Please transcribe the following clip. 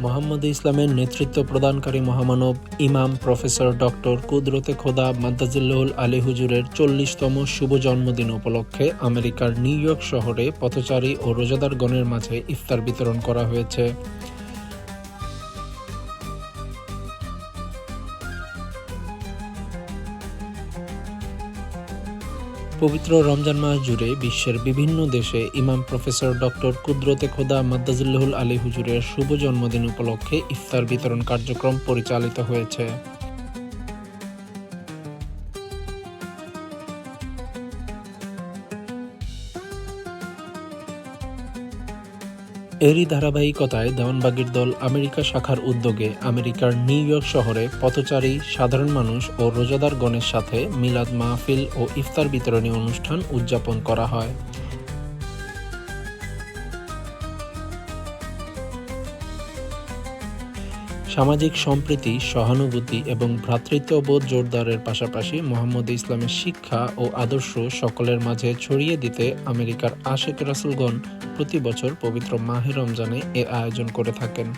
মোহাম্মদ ইসলামের নেতৃত্ব প্রদানকারী মহামানব ইমাম প্রফেসর ডক্টর কুদরতে খোদা মাদ্দাজিল্লাহুল আলী হুজুরের চল্লিশতম শুভ জন্মদিন উপলক্ষে আমেরিকার নিউ ইয়র্ক শহরে পথচারী ও রোজাদারগণের মাঝে ইফতার বিতরণ করা হয়েছে। পবিত্র রমজান মাস জুড়ে বিশ্বের বিভিন্ন দেশে ইমাম প্রফেসর ডক্টর কুদরতে খোদা মাদ্দাজুল্লাহুল আলী হুজুরের শুভ জন্মদিন উপলক্ষে ইফতার বিতরণ কার্যক্রম পরিচালিত হয়েছে। এরই ধারাবাহিকতায় দেওয়ানবাগির দল আমেরিকা শাখার উদ্যোগে আমেরিকার নিউ ইয়র্ক শহরে পথচারী, সাধারণ মানুষ ও রোজাদার গণের সাথে মিলাদ মাহফিল ও ইফতার বিতরণী অনুষ্ঠান উদযাপন করা হয়। সামাজিক সম্প্রীতি, সহানুভূতি এবং ভ্রাতৃত্ববোধ জোরদারের পাশাপাশি মোহাম্মদ ইসলামের শিক্ষা ও আদর্শ সকলের মাঝে ছড়িয়ে দিতে আমেরিকার আশেক রাসুলগণ প্রতি বছর পবিত্র মাহে রমজানে এ আয়োজন করে থাকেন।